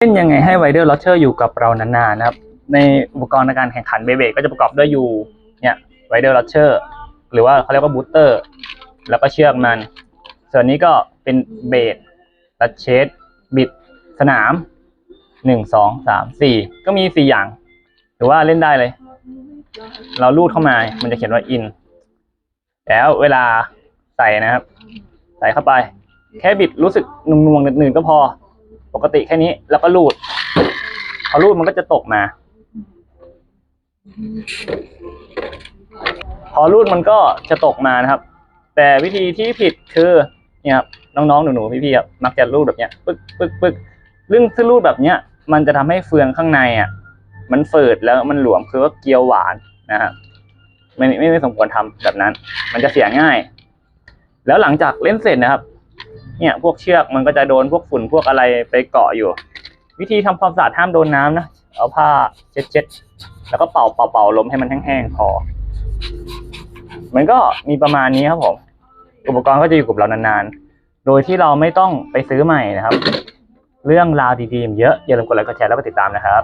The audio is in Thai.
เล่นยังไงให้ไวเดอร์ลอเชอร์อยู่กับเรานานๆนะครับ ในอุปกรณ์ในการแข่งขันเบเบก็จะประกอบด้วยอยู่เนี่ยไวเดอร์ลอเชอร์หรือว่าเขาเรียกว่าบูสเตอร์ แล้วก็เชือกมัน ส่วนนี้ก็เป็นเบสลัดเชสบิด สนามหนึ่งสองสามสี่ก็มีสี่อย่าง หรือว่าเล่นได้เลย เราลูดเข้ามามันจะเขียนว่า in แล้วเวลาใส่นะครับ ใส่เข้าไป แค่บิดรู้สึกนวงๆหนึ่งๆก็พอ ปกติแค่นี้ แล้วก็ลูดพอลูดมันก็จะตกมา พอรูดมันก็จะตกมานะครับ แต่วิธีที่ผิดคือเนี่ยครับน้องๆหนูๆพี่ๆครับมักจะรูดแบบเนี้ยปึ๊กปึ๊กปึ๊กเรื่องที่รูดแบบเนี้ย มันจะทำให้เฟืองข้างในอะ มันฝืดแล้วมันหลวมคือว่าเกลียวหวานนะครับไม่ไม่ไม่สมควรทำแบบนั้น มันจะเสียง่าย แล้วหลังจากเล่นเสร็จนะครับ เนี่ยพวกเชือกมันก็จะโดนพวกฝุ่นพวกอะไรไปเกาะอยู่ วิธีทำความสะอาดห้ามโดนน้ำนะเอาผ้าเช็ดๆแล้วก็เป่าเป่าเป่าลมให้มันแห้งๆพอมันก็มีประมาณนี้ครับผม อุปกรณ์ก็จะอยู่กับเรานานๆ โดยที่เราไม่ต้องไปซื้อใหม่นะครับ เรื่องราวดีๆเยอะอย่าลืมกดไลค์กดแชร์แล้วก็ติดตามนะครับ